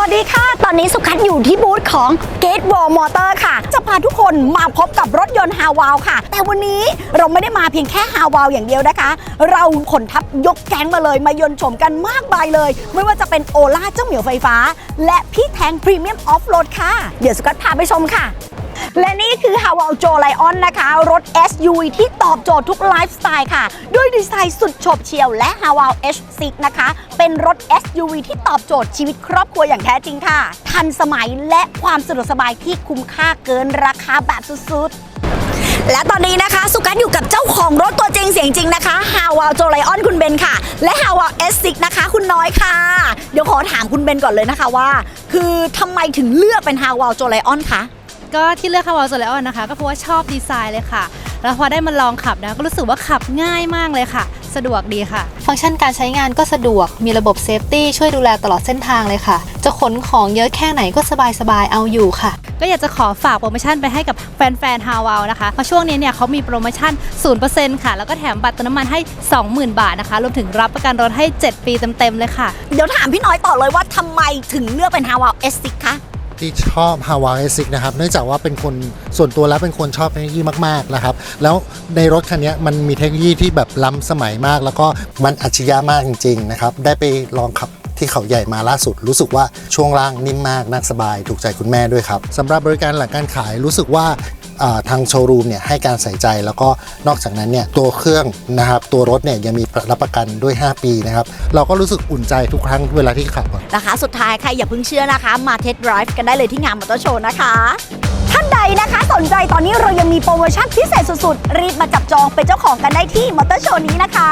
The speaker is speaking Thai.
วัสดีค่ะ ตอนนี้สุขันอยู่ที่บูธของ Gate Wall Motor ค่ะ จะพาทุกคนมาพบกับรถยนต์ฮาวาวค่ะ แต่วันนี้เราไม่ได้มาเพียงแค่ฮาวาวอย่างเดียวนะคะ เราขนทัพยกแก๊งมาเลย มายนชมกันมากมายเลย ไม่ว่าจะเป็นโอล่าเจ้าเหมียวไฟฟ้า และพี่แทงพรีเมียมออฟโรดค่ะ เดี๋ยวสุกัดพาไปชมค่ะ และนี่คือ h a w a l j o Lion นะคะ รถ SUV ที่ตอบโจทย์ทุกไลฟ์สไตล์ค่ะ ด้วยดีไซน์สุดโฉบเฉี่ยวและ h a w a l H6 นะคะ เป็นรถ SUV ที่ตอบโจทย์ชีวิตครอบครัวอย่างแท้จริงค่ะ ทันสมัยและความสะดวกสบายที่คุ้มค่าเกินราคาแบบสุดๆ และตอนนี้นะคะ สุกัสอยู่กับเจ้าของรถตัวจริงเสียงจริงนะคะ h a w a l j o Lion คุณเบนค่ะ และ h a w a l S6 นะคะ คุณน้อยค่ะ เดี๋ยวขอถามคุณเบนก่อนเลยนะคะว่า คือทำไมถึงเลือกเป็น h a w a l j o Lion คะ ก็ที่เลือกคาวาโซเลออนนะคะ ก็เพราะว่าชอบดีไซน์เลยค่ะ แล้วพอได้มาลองขับนะก็รู้สึกว่าขับง่ายมากเลยค่ะ สะดวกดีค่ะ ฟังก์ชันการใช้งานก็สะดวกมีระบบเซฟตี้ช่วยดูแลตลอดเส้นทางเลยค่ะ จะขนของเยอะแค่ไหนก็สบายๆเอาอยู่ค่ะ ก็อยากจะขอฝากโปรโมชั่นไปให้กับแฟนๆฮาวาวนะคะเพราะช่วงนี้เนี่ยเขามีโปรโมชั่น 0%ค่ะ แล้วก็แถมบัตรเติมน้ำมันให้ 20,000 บาทนะคะรวมถึงรับประกันรถให้ 7 ปีเต็มๆเลยค่ะ เดี๋ยวถามพี่น้อยต่อเลยว่าทำไมถึงเลือกเป็น h a w a l S6 คะ ที่ชอบ h a w a i 6นะครับเนื่องจากว่าเป็นคนส่วนตัวแล้วเป็นคนชอบเทคโนโลยีมากๆนะครับแล้วในรถคันนี้มันมีเทคโนโลยีที่แบบล้ำสมัยมาก แล้วก็มันอัจฉริยะมากจริงๆนะครับได้ไปลองขับที่เขาใหญ่มาล่าสุด รู้สึกว่าช่วงล่างนิ่มมากนั่งสบาย ถูกใจคุณแม่ด้วยครับสำหรับบริการหลังการขายรู้สึกว่า ทางโชว์รูมเนี่ยให้การใส่ใจ แล้วก็นอกจากนั้นเนี่ยตัวเครื่องนะครับตัวรถเนี่ยยังมีรับประกันด้วย 5 ปีนะครับเราก็รู้สึกอุ่นใจทุกครั้งเวลาที่ขับอะ นะคะสุดท้ายใครอย่าเพิ่งเชื่อนะคะ มาเทสต์ไดรฟ์กันได้เลยที่งานมอเตอร์โชว์นะคะ ท่านใดนะคะสนใจตอนนี้เรายังมีโปรโมชั่นพิเศษสุดๆ รีบมาจับจองเป็นเจ้าของกันได้ที่มอเตอร์โชว์นี้นะคะ